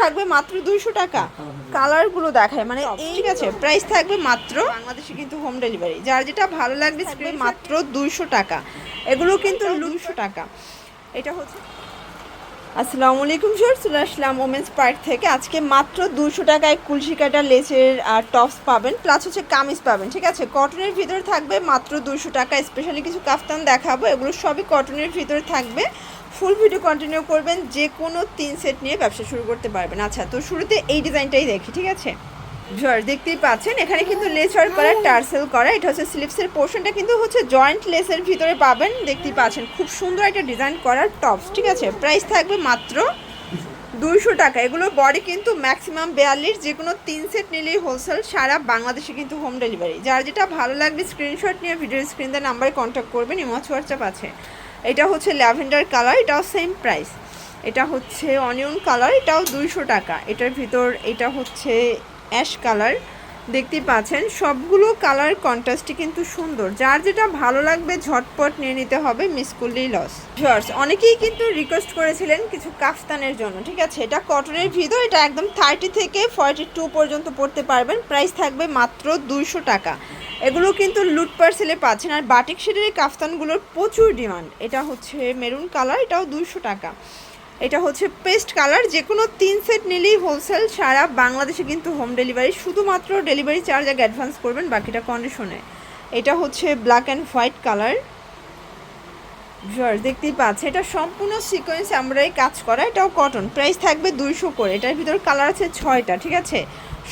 থাকবে মাত্র দুইশো টাকা। কালারগুলো দেখায় মানে ঠিক আছে প্রাইস থাকবে মাত্র বাংলাদেশে কিন্তু হোম ডেলিভারি যার যেটা ভালো লাগবে থাকবে মাত্র দুইশো টাকা। এগুলো কিন্তু দুইশো টাকা। এটা হচ্ছে আসসালামু আলাইকুম স্যার চলে আসলাম ওমেন্স পার্ক থেকে। আজকে মাত্র দুশো টাকায় কুলসি কাটা লেসের আর টপস পাবেন প্লাস হচ্ছে কামিজ পাবেন, ঠিক আছে? কটনের ভিতরে থাকবে মাত্র দুশো টাকা স্পেশালি কিছু কাফতান দেখাবো, এগুলো সবই কটনের ভিতরে থাকবে। ফুল ভিডিও কন্টিনিউ করবেন যে কোনো তিন সেট নিয়ে ব্যবসা শুরু করতে পারবেন। আচ্ছা তো শুরুতে এই ডিজাইনটাই দেখি, ঠিক আছে? ভিউয়ার, দেখতেই পাচ্ছেন, এখানে কিন্তু লেস ওয়ার্ক করা টার্সেল করা, এটা হচ্ছে স্লিপসের পোর্শনটা কিন্তু হচ্ছে জয়েন্ট লেসের ভিতরে পাবেন, দেখতেই পাচ্ছেন, খুব সুন্দর একটা ডিজাইন করার টপস ঠিক আছে? প্রাইস থাকবে মাত্র দুইশো টাকা, এগুলো বডি কিন্তু ম্যাক্সিমাম বিয়াল্লিশ যে কোনো তিন সেট নিলেই হোলসেল সারা বাংলাদেশে কিন্তু হোম ডেলিভারি যার যেটা ভালো লাগবে স্ক্রিনশট নিয়ে ভিডিও স্ক্রিন দেওয়ার নাম্বারে কন্ট্যাক্ট করবেন ইমচ হোয়াটসঅ্যাপ আছে। এটা হচ্ছে ল্যাভেন্ডার কালার এটাও সেম প্রাইস এটা হচ্ছে অনিয়ন কালার এটাও দুইশো টাকা। এটার ভিতর, এটা হচ্ছে অ্যাশ কালার দেখতে পাচ্ছেন। সবগুলো কালার কন্ট্রাস্টই কিন্তু সুন্দর। যার যেটা ভালো লাগবে ঝটপট নিয়ে নিতে হবে মিস করলেই লস। জর্জ অনেকেই কিন্তু রিকোয়েস্ট করেছিলেন কিছু কাফতানের জন্য, ঠিক আছে? এটা কটনের ভিতর, এটা একদম থার্টি থেকে ফর্টি টু পর্যন্ত পড়তে পারবেন। প্রাইস থাকবে মাত্র দুইশো টাকা। এগুলো কিন্তু লুট পার্সেলে পাচ্ছেন। আর বাটিক শেডের এই কাফতানগুলোর প্রচুর ডিমান্ড এটা হচ্ছে মেরুন কালার এটাও দুইশো টাকা। এটা হচ্ছে পেস্ট কালার যে কোনো তিন সেট নিলেই হোলসেল সারা বাংলাদেশে কিন্তু হোম ডেলিভারি শুধুমাত্র ডেলিভারি চার্জ আগে অ্যাডভান্স করবেন, বাকিটা কন্ডিশনে এটা হচ্ছে ব্ল্যাক অ্যান্ড হোয়াইট কালার দেখতেই পাচ্ছে এটা সম্পূর্ণ সিকোয়েন্স আমরাই কাজ করা, এটাও কটন প্রাইস থাকবে দুইশো করে, এটার ভিতর কালার আছে ছয়টা, ঠিক আছে?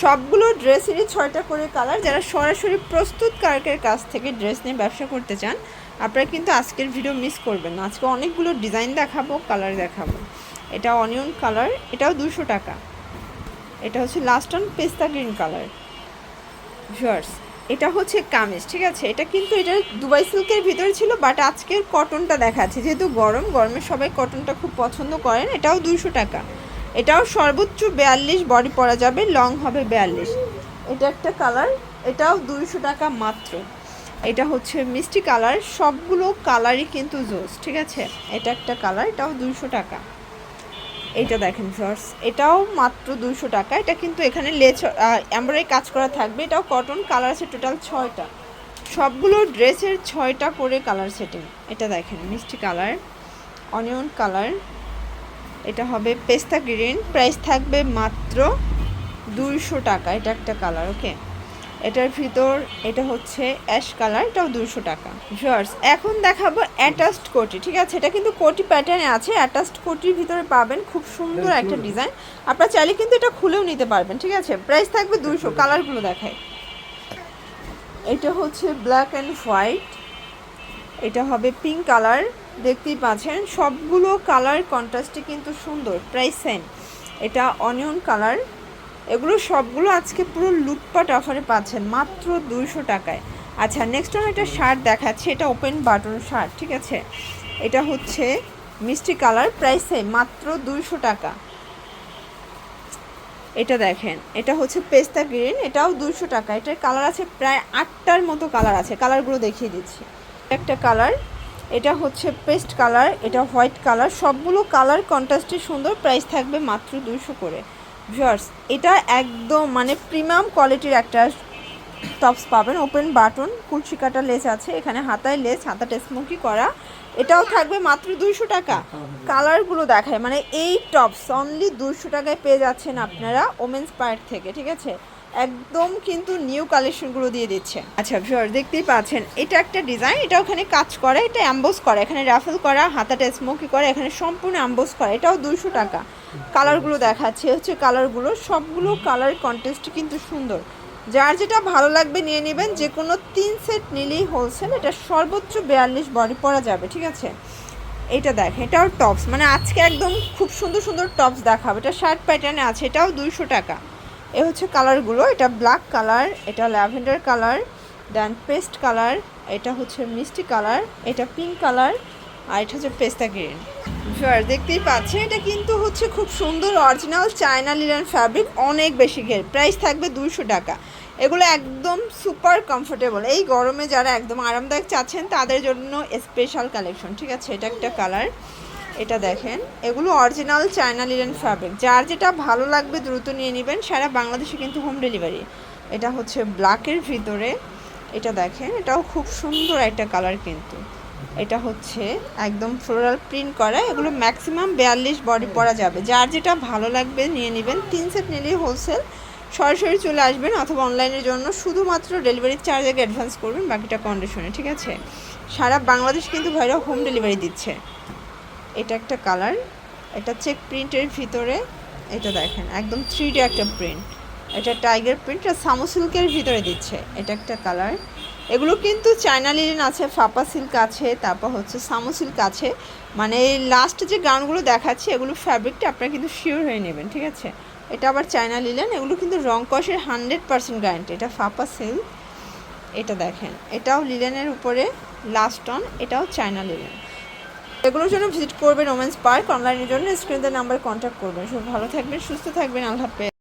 সবগুলো ড্রেসেরই ছয়টা করে কালার। যারা সরাসরি প্রস্তুত কারকের কাছ থেকে ড্রেস নিয়ে ব্যবসা করতে চান, আপনারা কিন্তু আজকের ভিডিও মিস করবেন না। আজকে অনেকগুলো ডিজাইন দেখাবো কালার দেখাবো। এটা অনিয়ন কালার এটাও দুশো টাকা। এটা হচ্ছে লাস্ট অন পেস্তা গ্রিন কালার ভিউয়ার্স এটা হচ্ছে কামিজ, ঠিক আছে? এটা কিন্তু এটা দুবাই সিল্কের ভিতরে ছিল বাট আজকের কটনটা দেখাচ্ছে। যেহেতু গরম, গরমে সবাই কটনটা খুব পছন্দ করেন, এটাও দুইশো টাকা। এটাও সর্বোচ্চ বিয়াল্লিশ, বডি পরা যাবে লং হবে বিয়াল্লিশ। এটা একটা কালার এটাও দুইশো টাকা মাত্র। এটা হচ্ছে মিষ্টি কালার সবগুলো কালারই কিন্তু জোস ঠিক আছে? এটা একটা কালার এটাও দুইশো টাকা। এটা দেখেন ফার্স এটাও মাত্র দুইশো টাকা। এটা কিন্তু এখানে লেচ এমব্রয়ডারি কাজ করা থাকবে। এটাও কটন কালার আছে টোটাল ছয়টা। সবগুলো ড্রেসের ছয়টা করে কালার সেটিং এটা দেখেন, মিষ্টি কালার অনিয়ন কালার এটা হবে পেস্তা গ্রিন। প্রাইস থাকবে মাত্র দুইশো টাকা। এটা একটা কালার ওকে এটার ভিতর এটা হচ্ছে অ্যাশ কালার এটাও দুশো টাকা। ভিউয়ার্স এখন দেখাবো অ্যাটাচড কোটি ঠিক আছে? এটা কিন্তু কোটি প্যাটার্নে আছে। অ্যাটাচড কোটির ভিতরে পাবেন খুব সুন্দর একটা ডিজাইন আপনারা চাইলে কিন্তু এটা খুলেও নিতে পারবেন ঠিক আছে? প্রাইস থাকবে দুশো কালারগুলো দেখায় এটা হচ্ছে ব্ল্যাক অ্যান্ড হোয়াইট এটা হবে পিঙ্ক কালার দেখতেই পাচ্ছেন, সবগুলো কালার কন্ট্রাস্টে কিন্তু সুন্দর প্রাইস সেম এটা অনিয়ন কালার এগুলো সবগুলো আজকে পুরো লুটপাট অফারে পাচ্ছেন, মাত্র দুইশো টাকায়। আচ্ছা নেক্সট ওয়ান একটা শার্ট দেখাচ্ছে, এটা ওপেন বাটন শার্ট ঠিক আছে? এটা হচ্ছে মিষ্টি কালার প্রাইস সেম মাত্র দুইশো টাকা। এটা দেখেন, এটা হচ্ছে পেস্তা গ্রিন, এটাও দুশো টাকা। এটার কালার আছে প্রায় আটটার মতো কালার আছে কালারগুলো দেখিয়ে দিচ্ছি। একটা কালার এটা হচ্ছে পেস্ট কালার, এটা হোয়াইট কালার, সবগুলো কালার কন্ট্রাস্টে সুন্দর, প্রাইস থাকবে মাত্র দুশো করে। ভিউয়ার্স, এটা একদম মানে প্রিমিয়াম কোয়ালিটির একটা টপস পাবেন, ওপেন বাটন, কুলসি কাটা লেস আছে, এখানে হাতায় লেস হাতাটা স্মোকি করা। এটাও থাকবে মাত্র দুইশো টাকা। কালারগুলো দেখায় মানে এই টপস অনলি দুশো টাকায় পেয়ে যাচ্ছেন আপনারা ওমেন্স পার্ক থেকে, ঠিক আছে? একদম কিন্তু নিউ কালেকশনগুলো দিয়ে দিচ্ছে। আচ্ছা ভিউয়ার দেখতেই পাচ্ছেন, এটা একটা ডিজাইন এটা ওখানে কাজ করে, এটা অ্যাম্বোস করা, এখানে রাফেল করা, হাতাটা স্মোকি করা, এখানে সম্পূর্ণ অ্যাম্বোস করা, এটাও দুশো টাকা। কালারগুলো দেখাচ্ছে, হচ্ছে কালারগুলো সবগুলো কালার কন্টেস্ট কিন্তু সুন্দর। যার যেটা ভালো লাগবে নিয়ে নেবেন যে কোনো তিন সেট নিলেই হোলসেল এটা সর্বোচ্চ বিয়াল্লিশ বডি পরা যাবে, ঠিক আছে? এটা দেখ, এটাও টপস মানে আজকে একদম খুব সুন্দর সুন্দর টপস দেখাবো, এটা শার্ট প্যাটার্নে আছে, এটাও দুইশো টাকা। এ হচ্ছে কালারগুলো, এটা ব্ল্যাক কালার, এটা lavender colour, then paste colour, এটা হচ্ছে মিষ্টি কালার, এটা পিঙ্ক কালার, আর এটা হচ্ছে পেস্তা গ্রিন। ভিউয়ার দেখতেই পাচ্ছেন, এটা কিন্তু হচ্ছে খুব সুন্দর অরিজিনাল চায়না লিলেন ফ্যাব্রিক অনেক বেশি ঘের। প্রাইস থাকবে দুশো টাকা। এগুলো একদম সুপার কমফোর্টেবল এই গরমে যারা একদম আরামদায়ক চাচ্ছেন, তাদের জন্য স্পেশাল কালেকশন ঠিক আছে? এটা একটা কালার এটা দেখেন। এগুলো অরিজিনাল চায়না লিলেন ফ্যাব্রিক যার যেটা ভালো লাগবে দ্রুত নিয়ে নেবেন। সারা বাংলাদেশে কিন্তু হোম ডেলিভারি এটা হচ্ছে ব্ল্যাকের ভিতরে। এটা দেখেন, এটাও খুব সুন্দর একটা কালার কিন্তু। এটা হচ্ছে একদম ফ্লোরাল প্রিন্ট করা। এগুলো ম্যাক্সিমাম বিয়াল্লিশ বডি পরা যাবে। যার যেটা ভালো লাগবে নিয়ে নেবেন। তিন সেট নিলেই হোলসেল সরাসরি চলে আসবেন অথবা অনলাইনের জন্য। শুধুমাত্র ডেলিভারি চার্জ আগে অ্যাডভান্স করবেন, বাকিটা কন্ডিশনে ঠিক আছে? সারা বাংলাদেশ কিন্তু ভাইরা হোম ডেলিভারি দিচ্ছে। এটা একটা কালার, এটা চেক প্রিন্টের ভিতরে, এটা দেখেন, একদম থ্রি একটা প্রিন্ট এটা টাইগার প্রিন্ট আর সামো সিল্কের ভিতরে দিচ্ছে, এটা একটা কালার। এগুলো কিন্তু চায়না লিলেন আছে, ফাপা সিল্ক আছে, তারপর হচ্ছে সামো সিল্ক আছে। মানে লাস্ট যে গাউনগুলো দেখাচ্ছি, এগুলো ফ্যাব্রিকটা আপনারা কিন্তু শিওর হয়ে নেবেন, ঠিক আছে? এটা আবার চায়না লিলেন এগুলো কিন্তু রং কষের হান্ড্রেড পার্সেন্ট গ্যারান্টি এটা ফাপা সিল্ক এটা দেখেন, এটাও লিলেনের উপরে লাস্ট অন এটাও চায়না লিলেন এগুলোর জন্য ভিজিট করবেন ওমেন্স পার্ক, অনলাইনের জন্য স্ক্রিনদের নাম্বার কন্ট্যাক্ট করবেন। সব ভালো থাকবেন, সুস্থ থাকবেন, আল্লাহ হাফেজ।